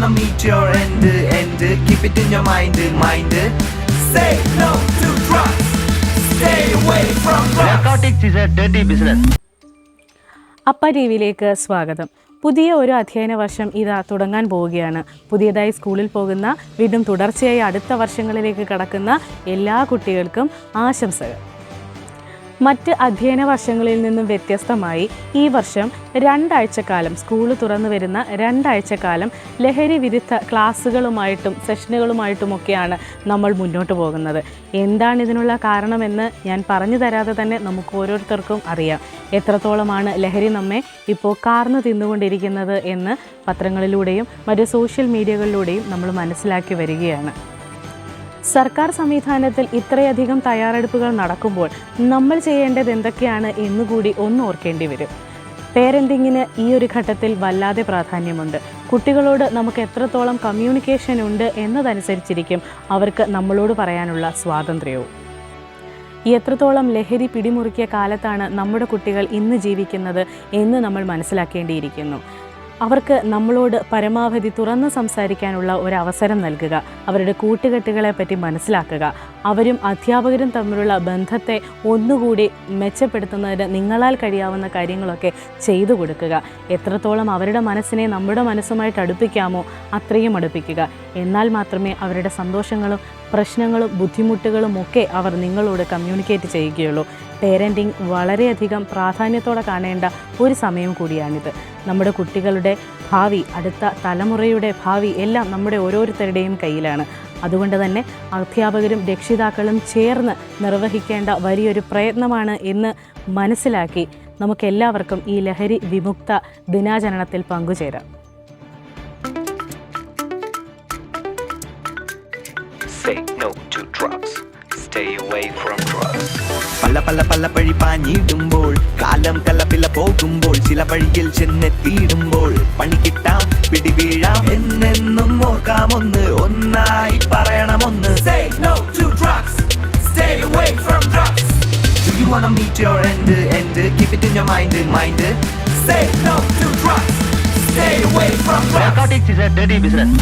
wanna meet your end, end. Keep it in your mind, mind. Say no to drugs. Stay away from drugs. Narcotics is a dirty business. അപ്പ ടി വിയിലേക്ക് സ്വാഗതം പുതിയ ഒരു അധ്യയന വർഷം ഇതാ തുടങ്ങാൻ പോവുകയാണ് പുതിയതായി സ്കൂളിൽ പോകുന്ന വീണ്ടും തുടർച്ചയായി അടുത്ത വർഷങ്ങളിലേക്ക് കടക്കുന്ന എല്ലാ കുട്ടികൾക്കും ആശംസകൾ മറ്റ് അധ്യയന വർഷങ്ങളിൽ നിന്നും വ്യത്യസ്തമായി ഈ വർഷം രണ്ടാഴ്ചക്കാലം സ്കൂൾ തുറന്നു വരുന്ന രണ്ടാഴ്ചക്കാലം ലഹരി വിരുദ്ധ ക്ലാസ്സുകളുമായിട്ടും സെഷനുകളുമായിട്ടുമൊക്കെയാണ് നമ്മൾ മുന്നോട്ട് പോകുന്നത്. എന്താണ് ഇതിനുള്ള കാരണമെന്ന് ഞാൻ പറഞ്ഞു തരാതെ തന്നെ നമുക്ക് ഓരോരുത്തർക്കും അറിയാം. എത്രത്തോളമാണ് ലഹരി നമ്മെ ഇപ്പോൾ കാർന്നു തിന്നുകൊണ്ടിരിക്കുന്നത് എന്ന് പത്രങ്ങളിലൂടെയും മറ്റ് സോഷ്യൽ മീഡിയകളിലൂടെയും നമ്മൾ മനസ്സിലാക്കി വരികയാണ്. സർക്കാർ സംവിധാനത്തിൽ ഇത്രയധികം തയ്യാറെടുപ്പുകൾ നടക്കുമ്പോൾ നമ്മൾ ചെയ്യേണ്ടത് എന്തൊക്കെയാണ് എന്നുകൂടി ഒന്ന് ഓർക്കേണ്ടി വരും. പേരന്റിങ്ങിന് ഈ ഒരു ഘട്ടത്തിൽ വല്ലാതെ പ്രാധാന്യമുണ്ട്. കുട്ടികളോട് നമുക്ക് എത്രത്തോളം കമ്മ്യൂണിക്കേഷൻ ഉണ്ട് എന്നതനുസരിച്ചിരിക്കും അവർക്ക് നമ്മളോട് പറയാനുള്ള സ്വാതന്ത്ര്യവും. എത്രത്തോളം ലഹരി പിടിമുറുക്കിയ കാലത്താണ് നമ്മുടെ കുട്ടികൾ ഇന്ന് ജീവിക്കുന്നത് എന്ന് നമ്മൾ മനസ്സിലാക്കേണ്ടിയിരിക്കുന്നു. അവർക്ക് നമ്മളോട് പരമാവധി തുറന്ന് സംസാരിക്കാനുള്ള ഒരു അവസരം നൽകുക. അവരുടെ കൂട്ടുകെട്ടുകളെ പറ്റി മനസ്സിലാക്കുക. അവരും അധ്യാപകരും തമ്മിലുള്ള ബന്ധത്തെ ഒന്നുകൂടി മെച്ചപ്പെടുത്തുന്നതിന് നിങ്ങളാൽ കഴിയാവുന്ന കാര്യങ്ങളൊക്കെ ചെയ്തു കൊടുക്കുക. എത്രത്തോളം അവരുടെ മനസ്സിനെ നമ്മുടെ മനസ്സുമായിട്ട് അടുപ്പിക്കാമോ അത്രയും അടുപ്പിക്കുക. എന്നാൽ മാത്രമേ അവരുടെ സന്തോഷങ്ങളും പ്രശ്നങ്ങളും ബുദ്ധിമുട്ടുകളും ഒക്കെ അവർ നിങ്ങളോട് കമ്മ്യൂണിക്കേറ്റ് ചെയ്യുകയുള്ളൂ. പേരന്റിങ് വളരെയധികം പ്രാധാന്യത്തോടെ കാണേണ്ട ഒരു സമയം കൂടിയാണിത്. നമ്മുടെ കുട്ടികളുടെ ഭാവി അടുത്ത തലമുറയുടെ ഭാവി എല്ലാം നമ്മുടെ ഓരോരുത്തരുടെയും കയ്യിലാണ് അതുകൊണ്ട് തന്നെ അധ്യാപകരും രക്ഷിതാക്കളും ചേർന്ന് നിർവഹിക്കേണ്ട വലിയൊരു പ്രയത്നമാണ് എന്ന് മനസ്സിലാക്കി നമുക്കെല്ലാവർക്കും ഈ ലഹരി വിമുക്ത ദിനാചരണത്തിൽ പങ്കുചേരാം Say no to drugs. Stay away from drugs. പല പല പല പഴി പാഞ്ഞിടുമ്പോൾ ചില വഴിയിൽ ചെന്നെത്തിയിടുമ്പോൾ പണി കിട്ടാം പിടി വീഴാം എന്നെന്നും ഓർക്കാമൊന്ന് ഒന്നായി പറയണമൊന്ന് Say no to drugs. Stay away from drugs. Do you wanna meet your end, end? Keep it in your mind, mind. Say no to drugs. Stay away from drugs. Narcotics is a dirty business.